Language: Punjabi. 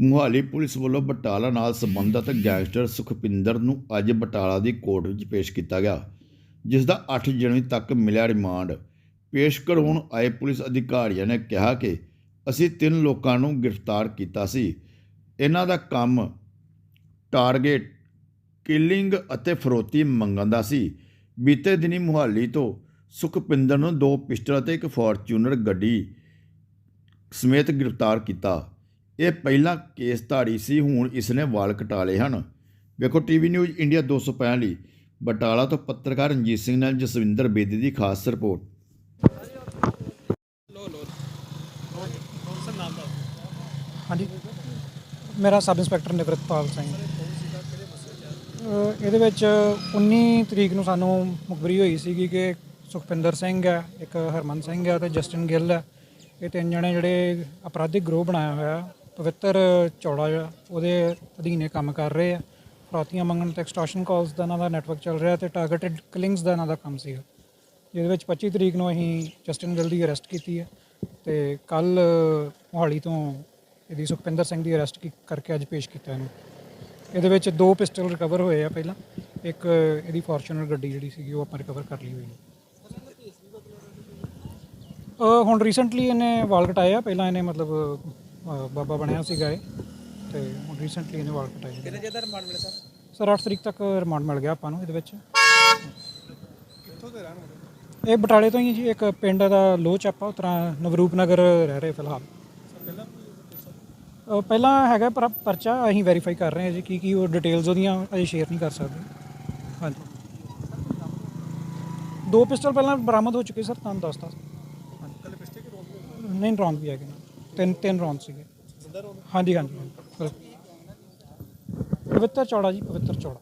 ਮੁਹਾਲੀ ਪੁਲਿਸ ਵੱਲੋਂ ਬਟਾਲਾ ਨਾਲ ਸੰਬੰਧਿਤ ਗੈਂਗਸਟਰ ਸੁਖਪਿੰਦਰ ਨੂੰ ਅੱਜ ਬਟਾਲਾ ਦੀ ਕੋਰਟ ਵਿੱਚ ਪੇਸ਼ ਕੀਤਾ ਗਿਆ, ਜਿਸ ਦਾ 8 ਜਨਵਰੀ ਤੱਕ ਮਿਲਿਆ ਰਿਮਾਂਡ। ਪੇਸ਼ ਕਰਵਾਉਣ ਆਏ ਪੁਲਿਸ ਅਧਿਕਾਰੀਆਂ ਨੇ ਕਿਹਾ ਕਿ ਅਸੀਂ ਤਿੰਨ ਲੋਕਾਂ ਨੂੰ ਗ੍ਰਿਫਤਾਰ ਕੀਤਾ ਸੀ। ਇਹਨਾਂ ਦਾ ਕੰਮ ਟਾਰਗੇਟ ਕਿਲਿੰਗ ਅਤੇ ਫਰੋਤੀ ਮੰਗਣ ਦਾ ਸੀ। ਬੀਤੇ ਦਿਨੀ ਮੁਹਾਲੀ ਤੋਂ ਸੁਖਪਿੰਦਰ ਨੂੰ ਦੋ ਪਿਸਟਲ ਅਤੇ ਇੱਕ ਫੋਰਚੂਨਰ ਗੱਡੀ ਸਮੇਤ ਗ੍ਰਿਫਤਾਰ ਕੀਤਾ। ਇਹ ਪਹਿਲਾ ਕੇਸ ਧਾੜੀ ਸੀ, ਹੁਣ ਇਸ ਨੇ ਵਾਲ ਕਟਾਲੇ ਹਨ। ਵੇਖੋ ਟੀਵੀ ਨਿਊਜ਼ ਇੰਡੀਆ 205 ਲਈ ਬਟਾਲਾ ਤੋਂ ਪੱਤਰਕਾਰ ਰਣਜੀਤ ਸਿੰਘ ਨਾਲ ਜਸਵਿੰਦਰ ਬੇਦੀ ਦੀ ਖਾਸ ਰਿਪੋਰਟ। ਹਾਂਜੀ। ਮੇਰਾ ਸਬ ਇੰਸਪੈਕਟਰ ਨਿਵਰਤਪਾਲ ਸਿੰਘ। ਇਹਦੇ ਵਿੱਚ 19 ਤਰੀਕ ਨੂੰ ਸਾਨੂੰ ਮੁਖਬਰੀ ਹੋਈ ਸੀਗੀ ਕਿ ਸੁਖਪਿੰਦਰ ਸਿੰਘ ਹੈ, ਇੱਕ ਹਰਮਨ ਸਿੰਘ ਹੈ ਤੇ ਜਸਟਿਨ ਗਿੱਲ ਹੈ। ਇਹ ਤਿੰਨ ਜਣੇ ਜਿਹੜੇ ਅਪਰਾਧਿਕ ਗਰੋਹ ਬਣਾਇਆ ਹੋਇਆ। ਪਵਿੱਤਰ ਚੌੜਾ ਜਿਹੜਾ, ਉਹਦੇ ਅਧੀਨੇ ਕੰਮ ਕਰ ਰਹੇ ਆ। ਫਰੋਤੀਆਂ ਮੰਗਣ ਤੇ ਐਕਸਟੋਰਸ਼ਨ ਕਾਲਸ ਦਾ ਇਹਨਾਂ ਦਾ ਨੈਟਵਰਕ ਚੱਲ ਰਿਹਾ ਤੇ ਟਾਰਗੇਟਡ ਕਿਲਿੰਗਸ ਦਾ ਇਹਨਾਂ ਦਾ ਕੰਮ ਸੀਗਾ। ਜਿਹਦੇ ਵਿੱਚ 25 ਤਰੀਕ ਨੂੰ ਅਸੀਂ ਜਸਟਿਨ ਗਿਲ ਦੀ ਅਰੈਸਟ ਕੀਤੀ ਹੈ ਤੇ ਕੱਲ ਮੋਹਾਲੀ ਤੋਂ ਇਹਦੀ ਸੁਖਪਿੰਦਰ ਸਿੰਘ ਦੀ ਅਰੈਸਟ ਕਰਕੇ ਅੱਜ ਪੇਸ਼ ਕੀਤਾ ਇਹਨੂੰ। ਇਹਦੇ ਵਿੱਚ ਦੋ ਪਿਸਟਲ ਰਿਕਵਰ ਹੋਏ ਆ ਪਹਿਲਾਂ, ਇੱਕ ਇਹਦੀ ਫੋਰਚੂਨਰ ਗੱਡੀ ਜਿਹੜੀ ਸੀਗੀ ਉਹ ਆਪਾਂ ਰਿਕਵਰ ਕਰ ਲਈ ਹੋਈ ਹੈ ਹੁਣ ਰੀਸੈਂਟਲੀ ਇਹਨੇ ਵਾਲ ਕਟਾਇਆ ਪਹਿਲਾਂ ਇਹਨੇ ਮਤਲਬ ਬਾਬਾ ਬਣਿਆ ਸੀਗਾ ਇਹ ਤੇ ਹੁਣ ਰੀਸੈਂਟਲੀ ਇਹਨੇ ਵਾਲ ਕਟਾਏ ਕਿੰਨੇ ਜ਼ਿਆਦਾ ਰਿਮਾਂਡ ਮਿਲਿਆ ਸਰ? ਸਰ 8 ਤਰੀਕ ਤੱਕ ਰਿਮਾਂਡ ਮਿਲ ਗਿਆ ਆਪਾਂ ਨੂੰ ਇਹਦੇ ਵਿੱਚ। ਕਿੱਥੋਂ ਦੇ ਰਹਿਣ ਵਾਲੇ? ਇਹ ਬਟਾਲੇ ਤੋਂ ਹੀ ਜੀ ਇੱਕ ਪਿੰਡ ਦਾ ਲੋਹ ਚਾਪਾ ਉਤਰਾ ਨਵਰੂਪ ਨਗਰ ਰਹਿ ਰਹੇ ਫਿਲਹਾਲ। ਅਹ ਪਹਿਲਾਂ ਹੈਗਾ ਪਰ ਪਰਚਾ ਅਸੀਂ ਵੈਰੀਫਾਈ ਕਰ ਰਹੇ ਹਾਂ ਜੀ ਕੀ ਕੀ ਉਹ ਡਿਟੇਲਸ ਉਹਦੀਆਂ ਅਜੇ ਸ਼ੇਅਰ ਨਹੀਂ ਕਰ ਸਕਦੇ। ਹਾਂਜੀ। ਦੋ ਪਿਸਟਲ ਪਹਿਲਾਂ ਬਰਾਮਦ ਹੋ ਚੁੱਕੇ ਸਰ ਤੁਹਾਨੂੰ ਦੱਸਤਾ। ਕੱਲੇ ਪਿਸਟਲ ਕਿ ਰੌਂਦ ਨਹੀਂ ਰੌਂਦ ਵੀ ਹੈਗੇ ਨਾ। ਤਿੰਨ ਤਿੰਨ ਰੌਂਦ ਸੀਗੇ ਹਾਂਜੀ ਹਾਂਜੀ ਬਿਲਕੁਲ। ਪਵਿੱਤਰ ਚੌੜਾ ਜੀ ਪਵਿੱਤਰ ਚੌੜਾ